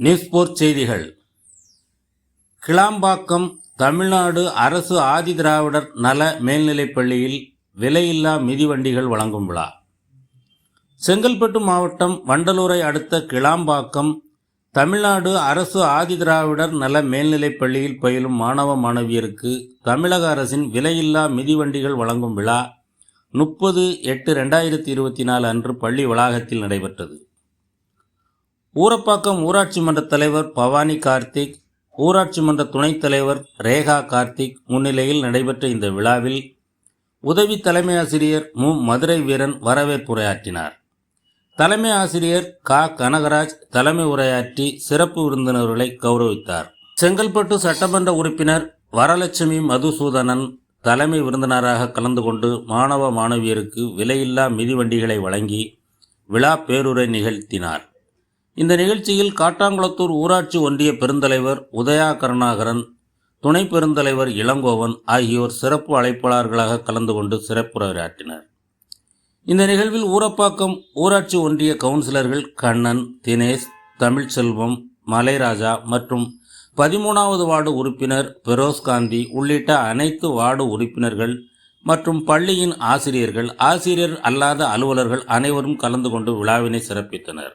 நியூஸ்போர்ட் செய்திகள். கிளாம்பாக்கம் தமிழ்நாடு அரசு ஆதிதிராவிடர் நல மேல்நிலைப் பள்ளியில் விலையில்லா மிதிவண்டிகள் வழங்கும் விழா. செங்கல்பட்டு மாவட்டம் வண்டலூரை அடுத்த கிளாம்பாக்கம் தமிழ்நாடு அரசு ஆதிதிராவிடர் நல மேல்நிலைப் பள்ளியில் பயிலும் மாணவ மாணவியருக்கு தமிழக அரசின் விலையில்லா மிதிவண்டிகள் வழங்கும் விழா முப்பது எட்டு ரெண்டாயிரத்தி இருபத்தி நாலு அன்று பள்ளி வளாகத்தில் நடைபெற்றது. ஊரப்பாக்கம் ஊராட்சி மன்ற தலைவர் பவானி கார்த்திக் ஊராட்சி மன்ற துணைத் தலைவர் ரேகா கார்த்திக் முன்னிலையில் நடைபெற்ற இந்த விழாவில் உதவி தலைமை ஆசிரியர் மு. மதுரை வீரன் வரவேற்புரையாற்றினார் தலைமை ஆசிரியர் கா. கனகராஜ் தலைமை உரையாற்றி சிறப்பு விருந்தினர்களை கௌரவித்தார். செங்கல்பட்டு சட்டமன்ற உறுப்பினர் வரலட்சுமி மதுசூதனன் தலைமை விருந்தினராக கலந்து கொண்டு மாணவ மாணவியருக்கு விலையில்லா மிதிவண்டிகளை வழங்கி விழா பேருரை நிகழ்த்தினார். இந்த நிகழ்ச்சியில் காட்டாங்குளத்தூர் ஊராட்சி ஒன்றிய பெருந்தலைவர் உதயா கருணாகரன் துணை பெருந்தலைவர் இளங்கோவன் ஆகியோர் சிறப்பு அழைப்பாளர்களாக கலந்து கொண்டு சிறப்புரையாற்றினர். இந்த நிகழ்வில் ஊரப்பாக்கம் ஊராட்சி ஒன்றிய கவுன்சிலர்கள் கண்ணன் தினேஷ் தமிழ்ச்செல்வம் மலைராஜா மற்றும் பதிமூணாவது வார்டு உறுப்பினர் பெரோஸ் காந்தி உள்ளிட்ட அனைத்து வார்டு உறுப்பினர்கள் மற்றும் பள்ளியின் ஆசிரியர்கள் ஆசிரியர் அல்லாத அலுவலர்கள் அனைவரும் கலந்து கொண்டு விழாவினை சிறப்பித்தனர்.